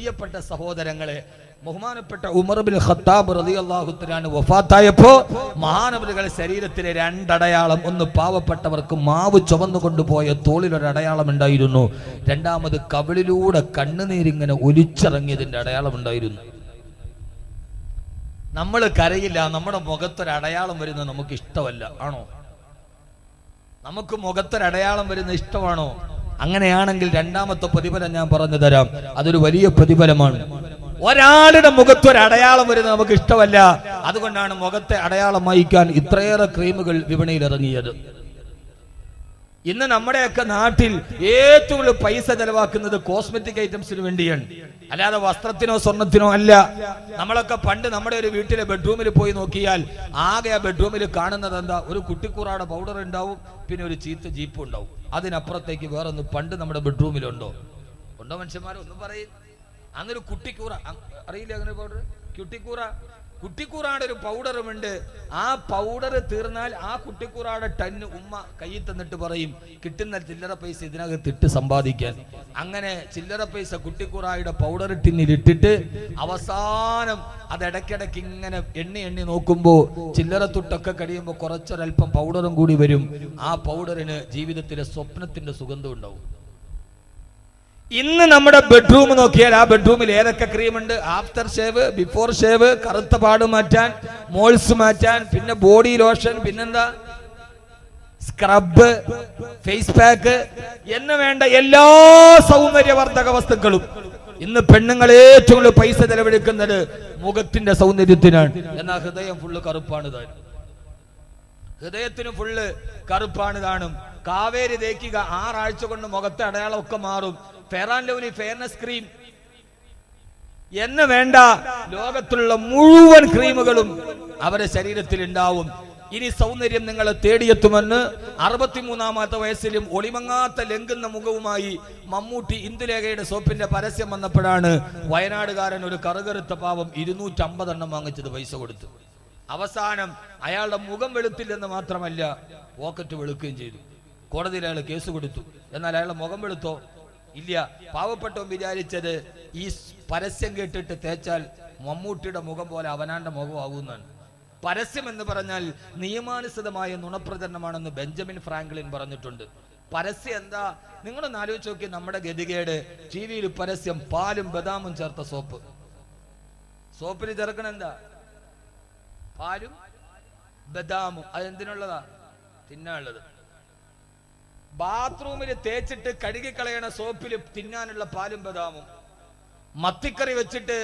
പ്രിയപ്പെട്ട സഹോദരങ്ങളെ ബഹുമാനപ്പെട്ട ഉമർബിൻ ഖത്താബ് റളിയല്ലാഹു തആല വഫാത്തായപ്പോ മഹാനവറുകളുടെ ശരീരത്തിലെ രണ്ടടയാളം ഒന്ന് പാവപ്പെട്ടവർക്ക് മാവ് ചുവന്നുകൊണ്ടുപോയ കൊണ്ടുപോയ ഉണ്ടായിരുന്നു. രണ്ടാമത് കവിളിലൂടെ കണ്ണുനീരിങ്ങനെ ഒലിച്ചിറങ്ങിയതിന്റെ അടയാളം ഉണ്ടായിരുന്നു. നമ്മൾ കരയില്ല നമ്മുടെ മുഖത്തൊരു അടയാളം വരുന്നത് നമുക്ക് ഇഷ്ടമല്ല ആണോ? നമുക്ക് മുഖത്തൊരു അടയാളം വരുന്ന ഇഷ്ടമാണോ? അങ്ങനെയാണെങ്കിൽ രണ്ടാമത്തെ പ്രതിഫലം ഞാൻ പറഞ്ഞു തരാം. അതൊരു വലിയ പ്രതിഫലമാണ്. ഒരാളുടെ മുഖത്ത് ഒരു അടയാളം വരുന്നത് നമുക്ക് ഇഷ്ടമല്ല. അതുകൊണ്ടാണ് മുഖത്തെ അടയാളം വഹിക്കാൻ ഇത്രയേറെ ക്രീമുകൾ വിപണിയിൽ ഇറങ്ങിയത്. ഇന്ന് നമ്മുടെയൊക്കെ നാട്ടിൽ ഏറ്റവും കൂടുതൽ പൈസ ചെലവാക്കുന്നത് കോസ്മെറ്റിക് ഐറ്റംസിന് വേണ്ടിയാണ്. അല്ലാതെ വസ്ത്രത്തിനോ സ്വർണത്തിനോ അല്ല. നമ്മളൊക്കെ പണ്ട് നമ്മുടെ ഒരു വീട്ടിലെ ബെഡ്റൂമിൽ പോയി നോക്കിയാൽ ആകെ ആ ബെഡ്റൂമിൽ കാണുന്നത് എന്താ? ഒരു കുട്ടിക്കൂറാടെ പൗഡർ ഉണ്ടാവും പിന്നെ ഒരു ചീത്ത ജീപ്പ് ഉണ്ടാവും. അതിനപ്പുറത്തേക്ക് വേറൊന്ന് പണ്ട് നമ്മുടെ ബെഡ്റൂമിലുണ്ടോ? ഉണ്ടോ മനുഷ്യന്മാരെ? ഒന്നും പറയും. അന്നൊരു കുട്ടിക്കൂറ. അറിയില്ല അങ്ങനെ കുട്ടിക്കൂറ. കുട്ടിക്കൂറാടെ ഒരു പൗഡറുമുണ്ട്. ആ പൗഡർ തീർന്നാൽ ആ കുട്ടിക്കൂറാടെ ടന്ന് ഉമ്മ കയ്യിൽ തന്നിട്ട് പറയും കിട്ടുന്ന ചില്ലറ പൈസ ഇതിനകത്ത് ഇട്ട് സമ്പാദിക്കാൻ. അങ്ങനെ ചില്ലറ പൈസ കുട്ടിക്കൂറായുടെ പൗഡർ ടിന്നിൽ ഇട്ടിട്ട് അവസാനം അത് ഇടയ്ക്കിടയ്ക്ക് ഇങ്ങനെ എണ്ണി എണ്ണി നോക്കുമ്പോൾ ചില്ലറ തുട്ടൊക്കെ കഴിയുമ്പോൾ കുറച്ചൊരൽപ്പം പൗഡറും കൂടി വരും. ആ പൗഡറിന് ജീവിതത്തിലെ സ്വപ്നത്തിന്റെ സുഗന്ധം ഉണ്ടാവും. ഇന്ന് നമ്മുടെ ബെഡ്റൂം നോക്കിയാൽ ആ ബെഡ്റൂമിൽ ഏതൊക്കെ ക്രീമുണ്ട് ആഫ്റ്റർ ഷേവ് ബിഫോർ ഷേവ് കറുത്ത പാട് മാറ്റാൻ മോൾസ് മാറ്റാൻ പിന്നെ ബോഡി ലോഷൻ പിന്നെന്താ? സ്ക്രബ് ഫേസ് പാക്ക് എന്ന് വേണ്ട എല്ലാ സൗന്ദര്യവർദ്ധക വസ്തുക്കളും. ഇന്ന് പെണ്ണുങ്ങൾ ഏറ്റവും കൂടുതൽ പൈസ ചെലവഴിക്കുന്നത് മുഖത്തിന്റെ സൗന്ദര്യത്തിനാണ്. എന്നാൽ ഹൃദയം ഫുള്ള് കറുപ്പാണ് താൻ ഹൃദയത്തിന് ഫുള്ള് കറുപ്പാണ് കാണും കാവേരി തേക്കുക ആറാഴ്ച കൊണ്ട് മുഖത്തെ അടയാളമൊക്കെ മാറും. ഫെറാൻ ലവ്ലി ഫെയർനെസ് ക്രീം എന്ന് വേണ്ട ലോകത്തുള്ള മുഴുവൻ ക്രീമുകളും അവരുടെ ശരീരത്തിൽ ഉണ്ടാവും. ഇനി സൗന്ദര്യം നിങ്ങളെ തേടിയെത്തുമെന്ന് അറുപത്തിമൂന്നാമത്തെ വയസ്സിലും ഒളിമങ്ങാത്ത ലംഘുന്ന മുഖവുമായി മമ്മൂട്ടി ഇന്ദുലേഖയുടെ സോപ്പിന്റെ പരസ്യം വന്നപ്പോഴാണ് വയനാടുകാരൻ ഒരു കറുകറുത്ത പാവം ഇരുന്നൂറ്റമ്പതെണ്ണം വാങ്ങിച്ചത് പൈസ കൊടുത്തു. അവസാനം അയാളുടെ മുഖം വെളുത്തില്ലെന്ന് മാത്രമല്ല പോക്കറ്റ് വെളുക്കുകയും ചെയ്തു. കോടതിയിൽ അയാൾ കേസ് കൊടുത്തു. എന്നാൽ അയാളുടെ മുഖം വെളുത്തോ? ഇല്ല. പാവപ്പെട്ടവൻ വിചാരിച്ചത് ഈ പരസ്യം കേട്ടിട്ട് തേച്ചാൽ മമ്മൂട്ടിയുടെ മുഖം പോലെ അവനാന്റെ മുഖമാകുന്നതാണ് പരസ്യം എന്ന് പറഞ്ഞാൽ നിയമാനുസൃതമായ നുണപ്രചരണമാണെന്ന് ബെഞ്ചമിൻ ഫ്രാങ്ക്ലിൻ പറഞ്ഞിട്ടുണ്ട്. പരസ്യം എന്താ? നിങ്ങളൊന്ന് ആലോചിച്ച് നോക്കി നമ്മുടെ ഗതികേട്. ടി വിയിൽ പരസ്യം പാലും ബദാമും ചേർത്ത സോപ്പ്. സോപ്പിൽ ചേർക്കണ എന്താ? പാലും ബദാമും. അതെന്തിനുള്ളതാ? തിന്നാനുള്ളത്. ബാത്റൂമിൽ തേച്ചിട്ട് കഴുകിക്കളയണ സോപ്പിൽ തിന്നാനുള്ള പാലും ബദാമും. മത്തിക്കറി വെച്ചിട്ട്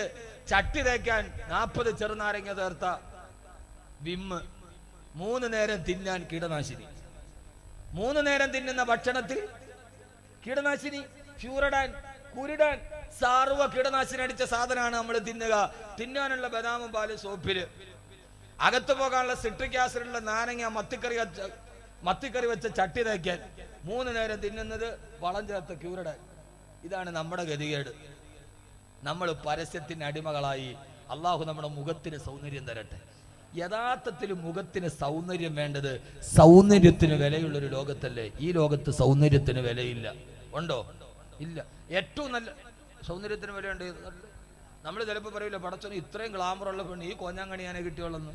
ചട്ടി തേക്കാൻ നാൽപ്പത് ചെറുനാരങ്ങ ചേർത്ത വിമ്മ്. മൂന്ന് നേരം തിന്നാൻ കീടനാശിനി. മൂന്ന് നേരം തിന്നുന്ന ഭക്ഷണത്തിൽ കീടനാശിനി ഫ്യൂറിടാൻ കുരുടാൻ സാർവ കീടനാശിനി അടിച്ച സാധനമാണ് നമ്മൾ തിന്നുക. തിന്നാനുള്ള ബദാമും പാൽ സോപ്പിൽ. അകത്തു പോകാനുള്ള സിട്രിക് ആസിഡുള്ള നാരങ്ങ മത്തിക്കറി മത്തിക്കറി വെച്ച ചട്ടി തേക്കാൻ. മൂന്ന് നേരം തിന്നുന്നത് വളം ചേർത്ത ക്യൂരട. ഇതാണ് നമ്മുടെ ഗതികേട്. നമ്മൾ പരസ്യത്തിന് അടിമകളായി അള്ളാഹു നമ്മുടെ മുഖത്തിന് സൗന്ദര്യം തരട്ടെ. യഥാർത്ഥത്തിൽ മുഖത്തിന് സൗന്ദര്യം വേണ്ടത് സൗന്ദര്യത്തിന് വിലയുള്ള ഒരു ലോകത്തല്ലേ? ഈ ലോകത്ത് സൗന്ദര്യത്തിന് വിലയില്ല. ഉണ്ടോ? ഇല്ല. ഏറ്റവും നല്ല സൗന്ദര്യത്തിന് വിലയുണ്ട്. നമ്മൾ ചിലപ്പോൾ പറയില്ല പടച്ചോന് ഇത്രയും ഗ്ലാമറുള്ള പെണ്ണ് ഈ കോഞ്ഞാങ്കണിയാനെ കിട്ടിയോളെന്ന്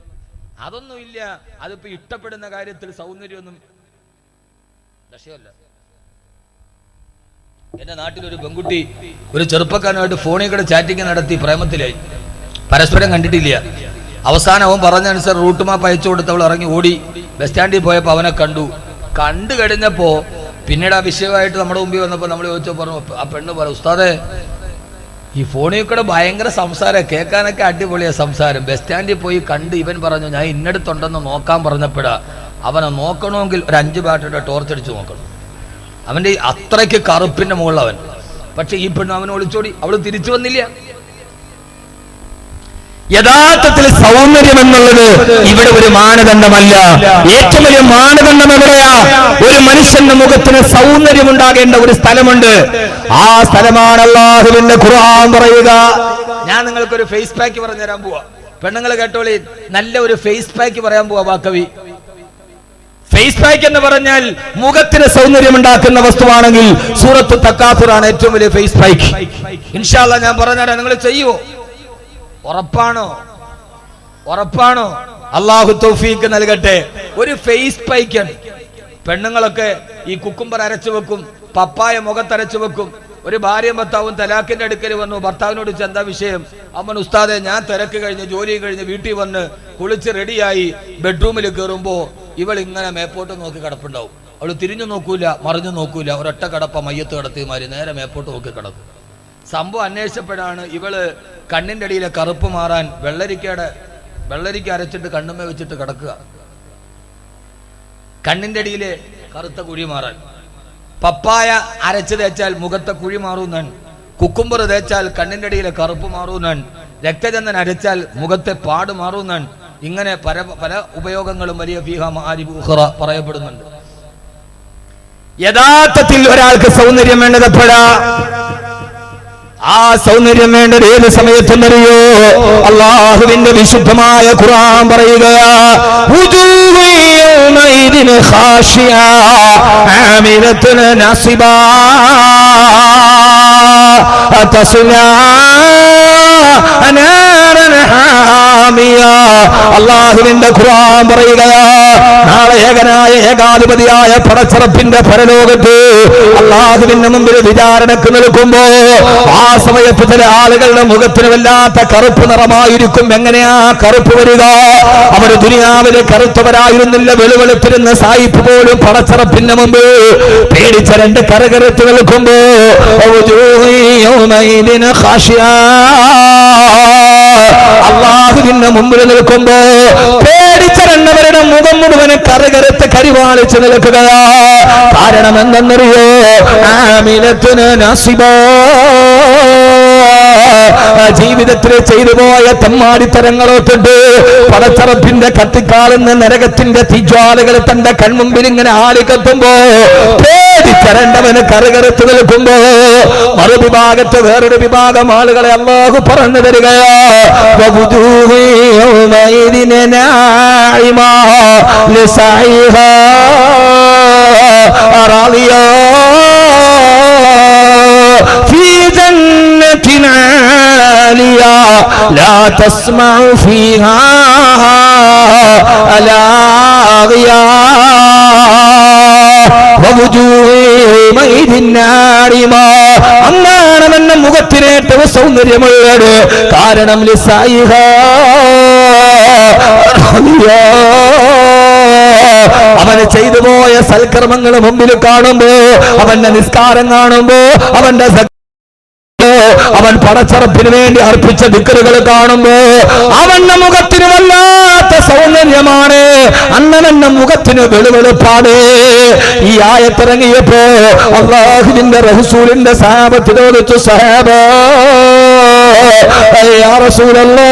അതൊന്നും ഇല്ല അതിപ്പോ ഇഷ്ടപ്പെടുന്ന കാര്യത്തിൽ സൗന്ദര്യമൊന്നും ലക്ഷ്യമല്ല എന്റെ നാട്ടിലൊരു പെൺകുട്ടി ഒരു ചെറുപ്പക്കാരനുമായിട്ട് ഫോണിൽ കൂടെ ചാറ്റിംഗ് നടത്തി പ്രേമത്തിലായി. പരസ്പരം കണ്ടിട്ടില്ല. അവസാനം അവൻ പറഞ്ഞനുസരിച്ച് റൂട്ട് മാപ്പ് അയച്ചു കൊടുത്തവൾ ഇറങ്ങി ഓടി. ബസ് സ്റ്റാൻഡിൽ പോയപ്പോൾ അവനെ കണ്ടു. കണ്ടു കഴിഞ്ഞപ്പോ പിന്നീട് ആ വിഷയമായിട്ട് നമ്മുടെ മുമ്പിൽ വന്നപ്പോൾ നമ്മൾ ചോദിച്ചോ പറഞ്ഞു ആ പെണ്ണ് പറഞ്ഞു ഉസ്താദെ ഈ ഫോണിൽ കൂടെ ഭയങ്കര സംസാരം കേൾക്കാനൊക്കെ അടിപൊളിയാ സംസാരം. ബസ് സ്റ്റാൻഡിൽ പോയി കണ്ട് ഇവൻ പറഞ്ഞു ഞാൻ ഇന്നടുത്തുണ്ടെന്ന് നോക്കാൻ പറഞ്ഞപ്പോഴാ അവനെ നോക്കണമെങ്കിൽ ഒരു അഞ്ച് ബാറ്ററിയുടെ ടോർച്ച് അടിച്ച് നോക്കണം. അവന്റെ അത്രയ്ക്ക് കറുപ്പിന്റെ മുകളിലവൻ. പക്ഷെ ഈ പെണ്ണ് അവനെ ഒളിച്ചോടി. അവൾ തിരിച്ചു വന്നില്ല. യഥാർത്ഥത്തിൽ സൗന്ദര്യം എന്നുള്ളത് ഇവിടെ ഒരു മാനദണ്ഡമല്ല. ഏറ്റവും വലിയ മാനദണ്ഡം എവിടെയാ? ഒരു മനുഷ്യന്റെ മുഖത്തിന് സൗന്ദര്യം ഉണ്ടാകേണ്ട ഒരു സ്ഥലമുണ്ട്. ആ സ്ഥലമാണ് അള്ളാഹുവിന്റെ ഖുർആൻ പറയുക. ഞാൻ നിങ്ങൾക്ക് ഒരു ഫേസ് പാക്ക് പറഞ്ഞു തരാൻ പോവാ. പെണ്ണുങ്ങൾ കേട്ടോളി. നല്ല ഒരു ഫേസ് പാക്ക് പറയാൻ പോവാ വാക്കവി. ഫേസ് പാക്ക് എന്ന് പറഞ്ഞാൽ മുഖത്തിന് സൗന്ദര്യം ഉണ്ടാക്കുന്ന വസ്തുവാണെങ്കിൽ സൂറത്ത് തക്കാഫുറാണ് ഏറ്റവും വലിയ ഫേസ് പാക്ക് ഇൻഷാല്ല ഞാൻ പറഞ്ഞാൽ നിങ്ങൾ ചെയ്യുവോ? ഉറപ്പാണോ? ഉറപ്പാണോ? അള്ളാഹു തൗഫീക്ക് നൽകട്ടെ. ഒരു ഫേസ് പൈക്കാണ് പെണ്ണുങ്ങളൊക്കെ ഈ കുക്കുംബർ അരച്ചു വെക്കും പപ്പായ മുഖത്തരച്ചു വെക്കും. ഒരു ഭാര്യയും ഭർത്താവും തലാക്കിന്റെ അടുക്കൽ വന്നു. ഭർത്താവിനോട് ചെന്താ വിഷയം? അമ്മൻ ഉസ്താദെ ഞാൻ തിരക്ക് കഴിഞ്ഞ് ജോലി കഴിഞ്ഞ് വീട്ടിൽ വന്ന് കുളിച്ച് റെഡിയായി ബെഡ്റൂമിൽ കയറുമ്പോ ഇവൾ ഇങ്ങനെ മേപ്പോട്ട് നോക്കി കിടപ്പുണ്ടാവും. അവൾ തിരിഞ്ഞു നോക്കൂല മറിഞ്ഞു നോക്കൂല. ഒരൊറ്റ കടപ്പ മയ്യത്ത് കിടത്തിമാര് നേരെ മേപ്പോട്ട് നോക്കി കിടക്കും. സംഭവം അന്വേഷിച്ചപ്പോഴാണ് ഇവൾ കണ്ണിന്റെ അടിയിലെ കറുപ്പ് മാറാൻ വെള്ളരിക്കയുടെ വെള്ളരിക്ക അരച്ചിട്ട് കണ്ണുമേ വെച്ചിട്ട് കിടക്കുക. കണ്ണിന്റെ അടിയിലെ കറുത്ത കുഴി മാറാൻ. പപ്പായ അരച്ച് തേച്ചാൽ മുഖത്തെ കുഴി മാറുന്നാൻ. കുക്കുംബർ തേച്ചാൽ കണ്ണിന്റെ അടിയിലെ കറുപ്പ് മാറുന്നാൻ. രക്തചന്ദൻ അരച്ചാൽ മുഖത്തെ പാട് മാറുന്നാൻ. ഇങ്ങനെ പല പല ഉപയോഗങ്ങളും വലിയ ഫീഹ പറയപ്പെടുന്നുണ്ട്. യഥാർത്ഥത്തിൽ ഒരാൾക്ക് സൗന്ദര്യം വേണ്ടത് എപ്പോഴാ? ആ സൗന്ദര്യം വേണ്ടത് ഏത് അറിയോ അള്ളാഹുവിന്റെ വിശുദ്ധമായ ഖുർആൻ പറയുകയാ "വുജൂഹു യൗമഇദിൻ ഖാശിയ, ആമിലത്തുൻ നാസിബാ, തസ്ലാ നാരൻ ഹാമിയ." അള്ളാഹുവിന്റെ ഖുർആൻ പറയുകയാ നാളെ ഏകനായ ഏകാധിപതിയായ പടച്ചറപ്പിന്റെ പരലോകത്ത് അള്ളാഹുവിന്റെ മുമ്പിൽ വിചാരണക്ക് നിൽക്കുമ്പോ ആ സമയത്ത് ചില ആളുകളുടെ മുഖത്തിന് വല്ലാത്ത കറുപ്പ് നിറമായിരിക്കും എങ്ങനെയാ കറുപ്പ് വരിക അവർ ദുനിയാവിൽ കറുത്തവരായിരുന്നില്ല വെളുവെളുത്തിരുന്ന സായിപ്പ് പോലും പടച്ചറപ്പിന്റെ മുമ്പ് പേടിച്ച രണ്ട് കരകരത്ത് നിൽക്കുമ്പോ "വജൂഹു യൗമഇദിൻ ഖാശിയ." അള്ളാഹുവിന്റെ മുമ്പിൽ നിൽക്കുമ്പോ പേടിച്ചരണ്ടവരുടെ മുഖം മുഴുവൻ കറകരത്ത് കരിവാളിച്ച് നിൽക്കുകയാ കാരണം എന്തെന്നറിയോ ആമിലത്തിന് നസിബോ. ജീവിതത്തിൽ ചെയ്തു പോയ തെമ്മാടിത്തരങ്ങളൊക്കെ പടച്ചറപ്പിന്റെ കത്തിക്കാലെന്ന് നരകത്തിന്റെ തിജ്വാലകൾ തന്റെ കൺമുമ്പിൽ ഇങ്ങനെ ആളിക്കത്തുമ്പോ പേടിച്ചരണ്ടവന് കറുകറുത്ത് നിൽക്കുമ്പോ മറുവിഭാഗത്ത് വേറൊരു വിഭാഗം ആളുകളെ അള്ളാഹു പറഞ്ഞു തരികയോ. جنة عالية لا تسمع فيها لاغية ووجوه يومئذ ناعمة അന്നാണ് എന്ന മുഖത്തിനേറ്റവും സൗന്ദര്യമുള്ളത് കാരണം ലിസായിഹ അവന് ചെയ്തു പോയ സൽക്കർമ്മങ്ങൾ മുമ്പിൽ കാണുമ്പോ അവന്റെ നിസ്കാരം കാണുമ്പോ അവന്റെ സ- അവൻ പടച്ചറപ്പിന് വേണ്ടി അർപ്പിച്ച ദിക്കറുകൾ കാണുമ്പോ അവന്റെ മുഖത്തിന് വല്ലാത്ത സൗന്ദര്യമാണ്. അണ്ണനെന്ന മുഖത്തിന് വെളുവെളുപ്പാട് ഈ ആയത്തിറങ്ങിയപ്പോ അള്ളാഹുവിന്റെ റഹസൂലിന്റെ സാപത്തിനോദിച്ചു ചോദിച്ചു യാ അന്ന്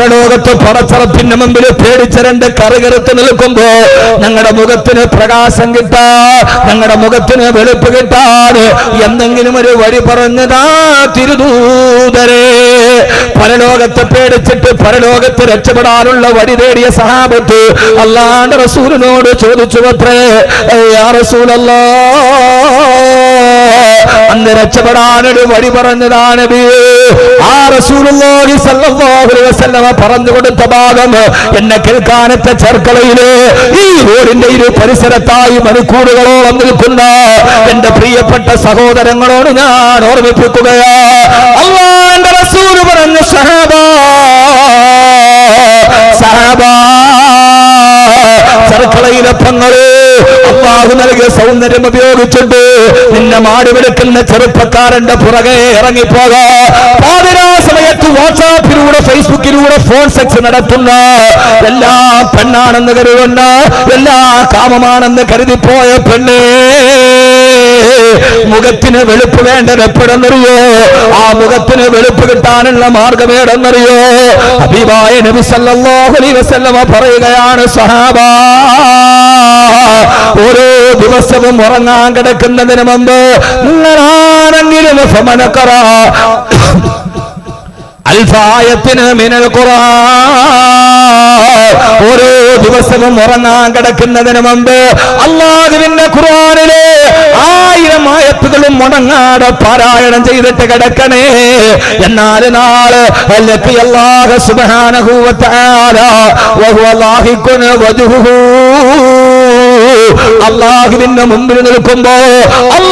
പരലോകത്ത് പടച്ചറപ്പിന്റെ മുമ്പിൽ പേടിച്ച രണ്ട് കറുകറുത്ത് നിൽക്കുമ്പോ ഞങ്ങളുടെ മുഖത്തിന് പ്രകാശം കിട്ടാ ഞങ്ങളുടെ മുഖത്തിന് വെളുപ്പ് കിട്ടാൻ എന്തെങ്കിലും ഒരു വഴി പറഞ്ഞതാ തിരുദൂതരെ പരലോകത്തെ പേടിച്ചിട്ട് പരലോകത്ത് രക്ഷപ്പെടാനുള്ള വഴി തേടിയ സഹാബത്ത് അല്ലാണ്ട് റസൂലിനോട് ചോദിച്ചു അത്രേ യാ റസൂലല്ലാ അന്ന് രക്ഷപ്പെടാനൊരു വഴി പറഞ്ഞതാണ് നബിയേ. ആ റസൂലുള്ളാഹി സല്ലല്ലാഹു അലൈഹി വസല്ലമ പറഞ്ഞു കൊടുത്ത ഭാഗം എന്നെ കേൾക്കാനത്ത ചെർക്കളയിലെ ഈ റോഡിന്റെ ഇരു പരിസരത്തായി മണിക്കൂറുകളോളം നിൽക്കുന്ന എന്റെ പ്രിയപ്പെട്ട സഹോദരങ്ങളോട് ഞാൻ ഓർമ്മിപ്പിക്കുകയാ. അള്ളാന്റെ റസൂൽ പറഞ്ഞു സഹാബ സഹബ ചെറുക്കളയിലെ പെങ്ങൾ അള്ളാഹു നൽകിയ സൗന്ദര്യം ഉപയോഗിച്ചിട്ട് നിന്നെ മാടി വിളിക്കുന്ന ചെറുപ്പക്കാരന്റെ പുറകെ ഇറങ്ങിപ്പോകാ. പാതിരാ സമയത്ത് വാട്സാപ്പിലൂടെ ഫേസ്ബുക്കിലൂടെ ഫോൺ സെക്സ് നടത്തുന്ന എല്ലാ പെണ്ണാണെന്ന് കരുതുന്ന എല്ലാ കാമമാണെന്ന് കരുതിപ്പോയ പെണ്ണേ. മുഖത്തിന് വെളുപ്പ് വേണ്ടത് എപ്പോഴെന്നറിയോ ആ മുഖത്തിന് വെളുപ്പ് കിട്ടാനുള്ള മാർഗം ഏടെന്നറിയോ അഭിവായ നബി സല്ലല്ലാഹു അലൈഹി വസല്ലമ പറയുകയാണ് സഹാബ ഓരോ ദിവസവും ഉറങ്ങാൻ കിടക്കുന്നതിന് മുമ്പ് നിങ്ങളാണെങ്കിലും ഫമനക്കറ. അൽ അൽഫായത്തിന് മിനൽ ഓരോ ദിവസവും ഉറങ്ങാൻ കിടക്കുന്നതിന് മുമ്പ് അള്ളാഹുവിന്റെ ഖുർആനിലെ ആയിരം ആയത്തുകളും മുടങ്ങാതെ പാരായണം ചെയ്തിട്ട് കിടക്കണേ. എന്നാൽ നാളെ അല്ലാഹു സുബ്ഹാനഹു വ തആല വഹുവ ലാഹിഖുൻ വജ്ഹുഹു അള്ളാഹുവിന്റെ മുമ്പിൽ നിൽക്കുമ്പോ അല്ലാഹ്